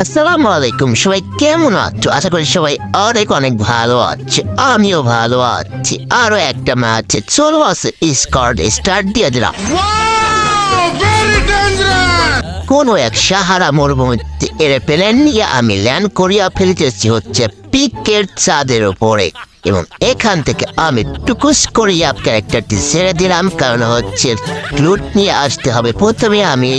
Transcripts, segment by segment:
আসসালামু আলাইকুম। সবাই কেমন আছো? আশা করি সবাই অনেক অনেক ভালো আছে। আমিও ভালো আছি। আরও একটা ম্যাচ চলো আছে স্কট স্টার্ট দিয়ে দিলাম। কোনো এক সাহারা মরুভূমিতে এরোপ্লেন নিয়ে আমি ল্যান্ড করিয়া ফেলিতেছি হচ্ছে পিকের চাঁদের ওপরে এবং এখান থেকে আমি টুকুস করিয়া ক্যারেক্টারটি ছেড়ে দিলাম। কারণ হচ্ছে লুট নিয়ে আসতে হবে। প্রথমে আমি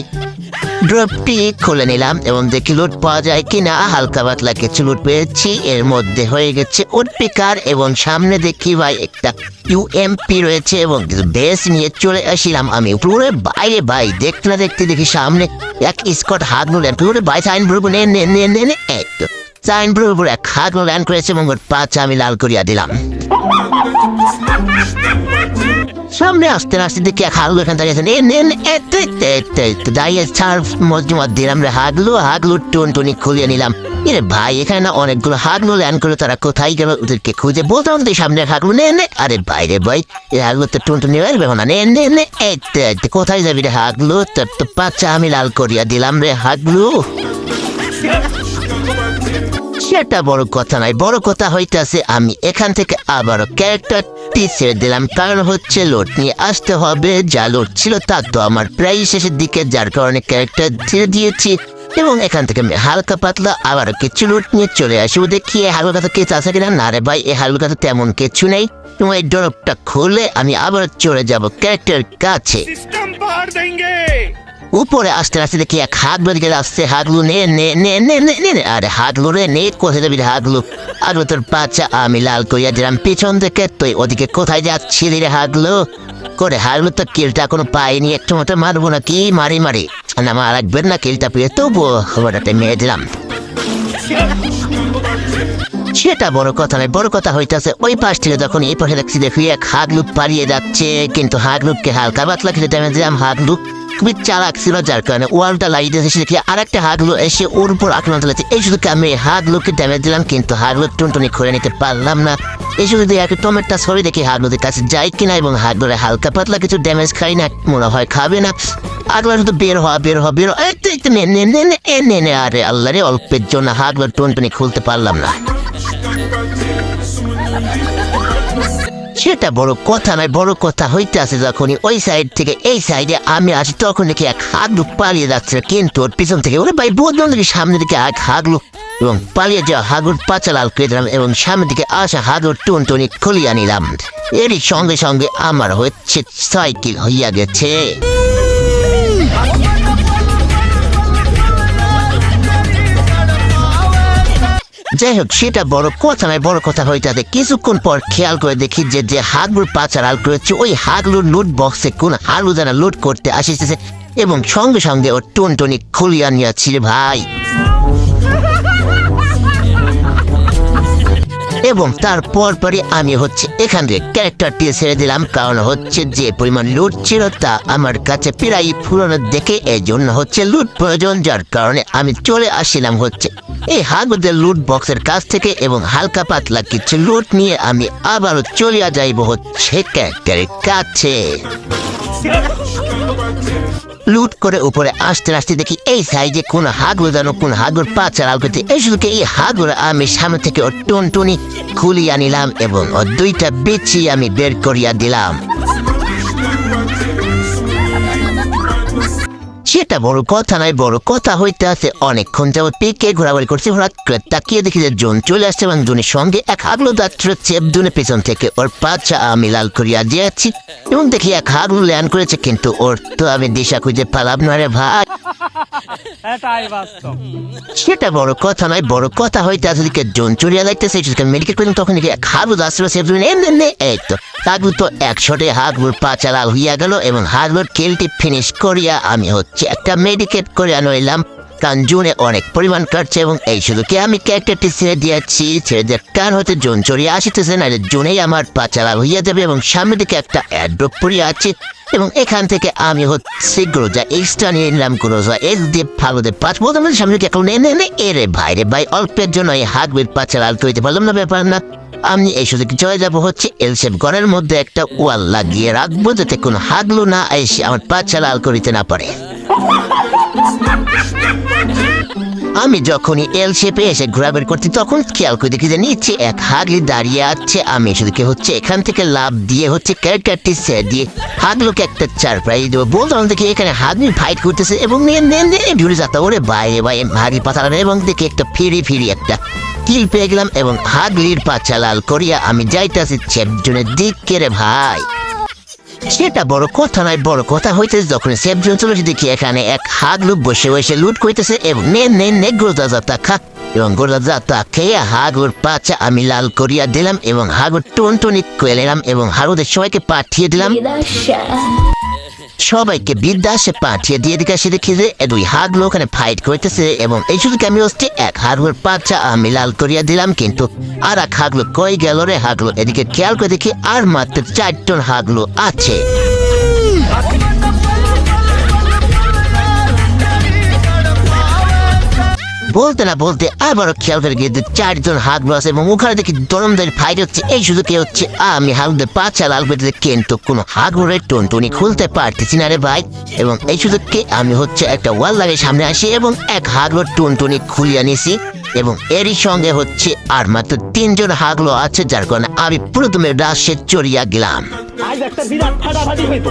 ড্রপটি খুলে নিলাম এবং দেখি লুট পাওয়া যায় কিনা। হালকা পাতলা কিছু লুট পেয়েছি। এর মধ্যে হয়ে গেছে উৎপিকার এবং সামনে দেখি ভাই একটা ইউএমপি রয়েছে এবং বেস নিয়ে চলে আসিলাম। আমি পুরো বাইরে ভাই, দেখতে না দেখতে দেখি সামনে এক স্কট হাত নুলেন পুরো বাই সাইন ব্রুব নে নে নে নে নে তো। সাইন ব্রুব এক হাত ল্যান্ড করেছে এবং পাঁচ আমি লাল করিয়া দিলাম। সামনে আসতে আসতে দেখি এক হাগলু এখান থেকে এ নেন দাঁড়িয়ে ছাড় মজমত দিলাম রে হাগলু হাগলু টুন টুনি খুলিয়ে নিলাম। এরে ভাই, এখানে না অনেকগুলো হাগলু ল্যান্ড করে তারা কোথায় গেল ওদেরকে খুঁজে বলতাম তো সামনে হাগলু। নে নে, আরে বাইরে ভাই, এই হাগলু তো টুন টুনি বেরবে না। নে নে নে কোথায় যাবি রে হাগলু? তোর তো পাচ্চা আমি লাল করিয়া দিলাম রে হাগলু। সেটা বড় কথা নয়, বড় কথা হইতেছে আমি। এখান থেকে আবারও ক্যারেক্টারটি ছেড়ে দিলাম, কারণ হচ্ছে লোড নিয়ে আসতে হবে, যা লোট ছিল তা তো আমার প্রায় শেষের দিকে, যার কারণে ক্যারেক্টার ছেড়ে দিয়েছি। এবং এখান থেকে আমি হালকা পাতলা আবার কিছু লুট নিয়ে চলে আসব দেখি এই হালকা কথা কেস আছে কিনা? না রে ভাই এই হালকা কথা তেমন কিছু নেই। এবং এই ডরপটা খুলে আমি আবার চলে যাব ক্যারেক্টার কাছে। উপরে আসতে আসতে দেখি এক হাগলু দিকে আসছে হাগলু নে নে নে নে নে নে নে। আরে হাগলু রে, নে, কোথায় যাবি রে হাগলু আর তোর বাচ্চা, আমি লাল করিয়া দিলাম, পিছন থেকে তুই ওদিকে কোথায় যাচ্ছিলি রে হাগলু করে হাগলু তো কিলটা কোনো পাইনি, একটু মতো মারবো না কি মারি মারি। না, মা রাখবেন না কিলটা পেয়ে তবুও খবরটাতে মেরে দিলাম। সেটা বড় কথা নয়, বড় কথা হইতাছে, ওই পাশ থেকে যখন এই পাশে দেখছি দেখি এক হাগলুক পালিয়ে যাচ্ছে, কিন্তু হাগলুককে হালকা পাতলা খেলে ড্যামেজ দিলাম হাগলুক খুবই চালাক ছিল, যার কারণে ওয়ালটা লাগিয়ে এসে দেখি আর একটা হাগলু এসে ওর উপর আক্রমণ চালাচ্ছে। এই শুধু আমি হাগলুকে ড্যামেজ দিলাম, কিন্তু হাগলুক টুনটুনি খুলে নিতে পারলাম না। এই শুধু দিয়ে একটা টমেটো ছবি দেখি হাগলুদের কাছে যাই কিনা এবং হাগলুরে হালকা পাতলা কিছু ড্যামেজ খাই না, মনে হয় খাবে না। আগলা শুধু বের হওয়া বের হওয়া বের হওয়া। আরে আল্লাহ রে, অল্পের জন্য হাগলুর টুনটুনি খুলতে পারলাম না। সেটা বড় কথা নয়, বড় কথা হইতে আছে যখনই ওই সাইড থেকে এই সাইডে আমি আসি, তখন দেখি এক হাগলু পালিয়ে যাচ্ছে। কিন্তু ওর পিছন থেকে ওরে ভাই বললাম দেখি সামনে দিকে এক হাগলু এবং পালিয়ে যাওয়া হাগুর পাচা লাল করে দিলাম এবং সামনের দিকে আসা হাগুর টুন টুনি খুলিয়া নিলাম। এরই সঙ্গে সঙ্গে আমার হচ্ছে সাইকেল হইয়া গেছে। যাই হোক সেটা বড় কথা নয়, বড় কথা হইতাতে কিছুক্ষণ পর খেয়াল করে দেখি যে যে হাগলুর পাচার আল করেছে, ওই হাগলুর লুট বক্সে কোন হালু যেন লুট করতে আসিতেছে এবং সঙ্গে সঙ্গে ওর টুন টুনি খুলিয়া নিয়েছি রে ভাই। এবং তারপর পরে আমি হচ্ছে এখান থেকে ক্যারেক্টারটি ছেড়ে দিলাম। কারণ হচ্ছে যে পরিমাণ লুট ছিল তা আমার কাছে প্রায় ফুরানো দেখে এই জন্য হচ্ছে লুট প্রয়োজন, যার কারণে আমি চলে আসছিলাম হচ্ছে এই হাগুদের লুট বক্সের কাছ থেকে এবং হালকা পাতলা কিছু লুট নিয়ে আমি আবারও চলিয়া যাইব হচ্ছে ক্যারেক্টারের কাছে। লুট করে উপরে আসতে আসতে দেখি এই সাইজে কোন হাগুর যেন কোন হাগুর পা চালাল করতে এই শুধু এই হাগুর আমি সামনে থেকে ওর টুন টুনি খুলিয়া নিলাম এবং ওর দুইটা বিচি আমি বের করিয়া দিলাম। সেটা বড় কথা নয়, বড় কথা হইতে আছে, অনেকক্ষণ যাবৎ পেকে ঘোরাঘুরি করছে, হঠাৎ করে তাকিয়ে দেখি যে জোন চলে আসছে এবং জোনের সঙ্গে এক হাগলো যাত্র চেপ দুনে পেছন থেকে। ওর পাচা আমি লাল করিয়া দিয়েছি এবং দেখি এক হাগলো ল্যান্ড করেছে, কিন্তু ওর তো আমি দিশা খুঁজে পালাম না রে ভাই। সেটা বড় কথা নয়, বড় কথা হইতে আসলে দিকে জোন চড়িয়া লাগতেছে সেটাকে মেডিকেল করলাম তখন কি চেপ দুনে এমনি এমনি, এই তো। তারপর তো একশোটে হাগলুর পাচা লাল হইয়া গেল এবং হাগলুর কেলটি ফিনিশ করিয়া আমি হচ্ছে একটা মেডিকেট করিয়া নইলাম কারণ জুনে অনেক পরিমাণ কাটছে এবং এই কি আমি ক্যারেক্টারটি ছেড়ে দিয়েছি। ছেড়ে দিয়ে কান হতে জোন চড়িয়ে আসিতেছে না জুনেই আমার পাচা লাল হইয়া যাবে এবং সামনের দিকে একটা অ্যাড্রপ পড়িয়া আছে এবং এখান থেকে আমি হচ্ছে যা এক্সট্রা নিয়ে নিলাম যা এস দিয়ে ফালুদে পাঁচ বলতাম না সামনে এখন নে নে এরে ভাই রে ভাই, অল্পের জন্য এই হাত বের পাচা লাল করিতে পারলাম না, ব্যাপার না। আমি এই সুযোগ চলে যাব হচ্ছে এলসেফ ঘরের মধ্যে একটা ওয়াল লাগিয়ে রাখব, যাতে কোনো হাগলু না এসে আমার পাচা লাল করিতে না পারে। আমি যখনই এল শেপে এসে ঘোরাবের করছি, তখন খেয়াল করে দেখি যে নিচে এক হাগলি দাঁড়িয়ে আছে। আমি সেদিকে হচ্ছে, এখান থেকে লাভ দিয়ে হচ্ছে ক্যারেক্টারটি সেট দিয়ে হাগলোকে একটা চার প্রাইজ দেবো। বলতাম দেখি এখানে হাগলি ফাইট করতেছে এবং ঢুড়ে যাতা ওরে বাইরে বাইরে হাগলি পাতা এবং দেখি একটা ফিরি ফিরি একটা কিল পেয়ে গেলাম এবং হাগলির পাচা লাল করিয়া আমি যাইতাছি চ্যাপজনের দিক কেড়ে ভাই। সেটা বড় কথা নয়, বড় কথা হইতেছে যখন সেব চলে দেখি এখানে এক হাগলু বসে বসে লুট করিতেছে এবং নে নে নে গোদা যাতা খা। এবং গোদা যাতা খেয়ে হাগুর পাচা আমি লাল করিয়া দিলাম এবং হাগুর টুনটুনি করে কইলাম এবং হাগুদের সবাইকে পাঠিয়ে দিলাম। সবাইকে বিদ্যাসে পাঠিয়ে দিয়ে দিকে সে দেখি যে এ দুই হাগলো ওখানে ফাইট করতেছে এবং এই শুধু আমি হচ্ছে এক হাগলোর পাচ্ছা আমি লাল করিয়া দিলাম কিন্তু আর এক হাগলো কই গেল রে হাগলো এদিকে খেয়াল করে দেখি আর মাত্র চারজন হাগলো আছে। বলতে না বলতে আবারও খেয়াল করে গিয়ে চারজন হাত বসে এবং ওখানে দেখি দরমদের ফাইট হচ্ছে। এই শুধু কে হচ্ছে, আমি হালদের পাঁচা লাল পেতে কিন্তু কোনো হাগরের টনটনি খুলতে পারতেছি না রে ভাই। এবং এই সুযোগকে আমি হচ্ছে একটা ওয়াল লাগে সামনে আসি এবং এক হাগলোর টনটনি খুলিয়ে নিছি এবং এরই সঙ্গে হচ্ছে আর মাত্র তিনজন হাগলো আছে, যার কারণে আমি প্রথমে রাশে চড়িয়া গেলাম। আজ একটা বিরাট ফাটাফাটি হইতো।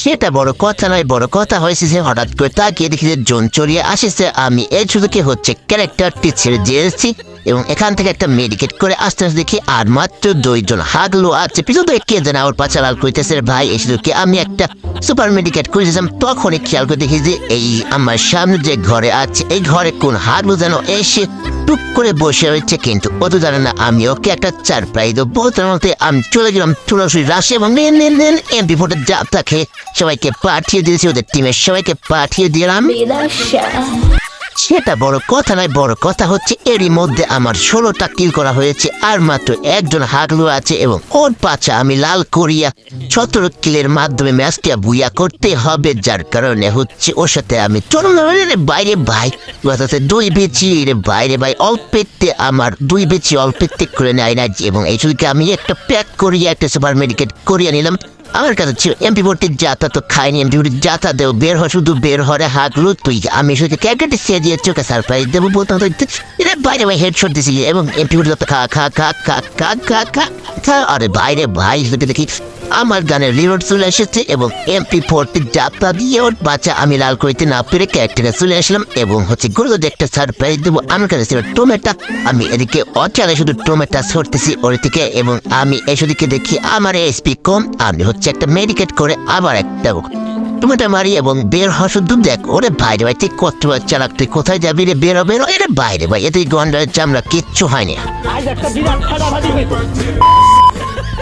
সেটা বড় কথা নয়, বড় কথা হয়েছে হঠাৎ করে তাকিয়ে দেখি যে জোন চড়িয়ে আসিছে। আমি এই সুযোগে হচ্ছে ক্যারেক্টারটি ছেড়ে দিয়েছি এবং এখান থেকে একটা মেডিকেট করে আস্তে আস্তে দেখি আর মাত্র দুইজন হাগলো আছে। পিছনে কে যেন ওর পাচা লাল কইতেছে রে ভাই, এই সুযোগে আমি একটা সুপার মেডিকেট করেছিলাম তখনই খেয়াল করে দেখি যে এই আমার সামনে যে ঘরে আছে, এই ঘরে কোন হাগলো যেন এসে টুক করে বসে রয়েছে কিন্তু অত জানে না, আমি ওকে একটা চার প্রাইজ দেবো না আমি চলে গেলাম তুলসী রাশি এবং এমপি যা যাত্রাকে সবাইকে পাঠিয়ে দিয়েছি, ওদের টিমের সবাইকে পাঠিয়ে দিলাম। সেটা বড় কথা নয়, বড় কথা হচ্ছে এরই মধ্যে আমার ষোলোটা কিল করা হয়েছে আর মাত্র একজন হাগলু আছে এবং ওর পাচা আমি লাল করিয়া সতেরো কিলের মাধ্যমে ম্যাচটা বুইয়া করতে হবে, যার কারণে হচ্ছে ওর সাথে আমি রে বাইরে ভাই কথাতে দুই বেচি রে বাইরে ভাই, অল্পেতে আমার দুই বেচি অল্পেতে করে নেয় না এবং এই শুধু আমি একটা প্যাক করিয়া একটা সুপার মেডিকেট করিয়া নিলাম। আমার কাছে ছিল এমপি ভর্তির যাতা তো খাইনি এমপি ভর্তির যাতা দেব বের হয় শুধু বের হরে হাত রু তুই। আমি শুধু ক্যাকেটে সে দিয়ে চোখে সারপ্রাইজ দেবো বলতাম এটা বাইরে ভাই হেডশট দিছি এবং এমপি ভর্তি খা খা খা খা খা খা খা খা। আরে বাইরে ভাই দেখি। আমার গানের লিভার চলে এসেছে এবং এমপি ফোরটির যাত্রা দিয়ে ওর বাচ্চা আমি লাল করতে না পেরে ক্যারেক্টারে চলে আসলাম এবং হচ্ছে গুরু একটা সারপ্রাইজ দেবো। আমার কাছে ছিল টোমেটা। আমি এদিকে অচালে শুধু টোমেটা ছড়তেছি ওর থেকে এবং আমি এসদিকে দেখি আমার এসপি কম। আমি হচ্ছে একটা মেডিকেট করে আবার একটা টমেটো মারি এবং বের হওয়া শুধু দেখ, ওরে বাইরে ভাই, তুই কত চালাক, তুই কোথায় যাবি রে? বেরো বেরো এরে বাইরে ভাই এতে গন্ডার চামড়া কিচ্ছু হয়নি।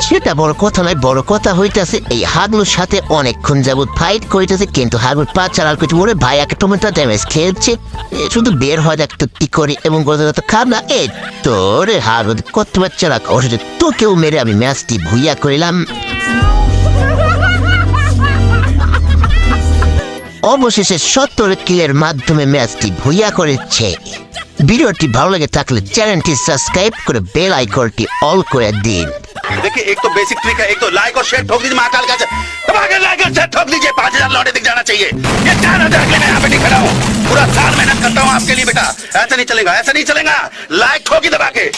সেটা বড় কথা নয়, বড় কথা হইতাছে, এই হাগলুর সাথে অনেকক্ষণ যাবত ফাইট করিতেছে, কিন্তু হাগলুর পা চালাল করছে ওরে ভাই, একটা টমেটো ড্যামেজ খেয়েছে। শুধু বের হয় একটু কি করি, এবং কথা খাব না। এই তোরে হাগল কত বাচ্চা রাখ ওর সাথে তোকেও মেরে আমি ম্যাচটি ভুইয়া করিলাম। অবশেষে সত্তর কিলের মাধ্যমে ম্যাচটি ভুইয়া করেছে। ভিডিওটি ভালো লেগে থাকলে চ্যানেলটি সাবস্ক্রাইব করে বেল আইকনটি অল করে দিন। देखिए, एक तो बेसिक ट्रिक है, एक तो लाइक और शेयर ठोक दीजिए, महाकाल का आगे लाइक और शेयर ठोक दीजिए, पाँच हज़ार लौटे दिख जाना चाहिए। ये चार हज़ार के मैं यहाँ पे नहीं खड़ा हूँ पूरा साल मेहनत करता हूँ आपके लिए बेटा। ऐसा नहीं चलेगा, ऐसा नहीं चलेगा। लाइक ठोकी दबा के।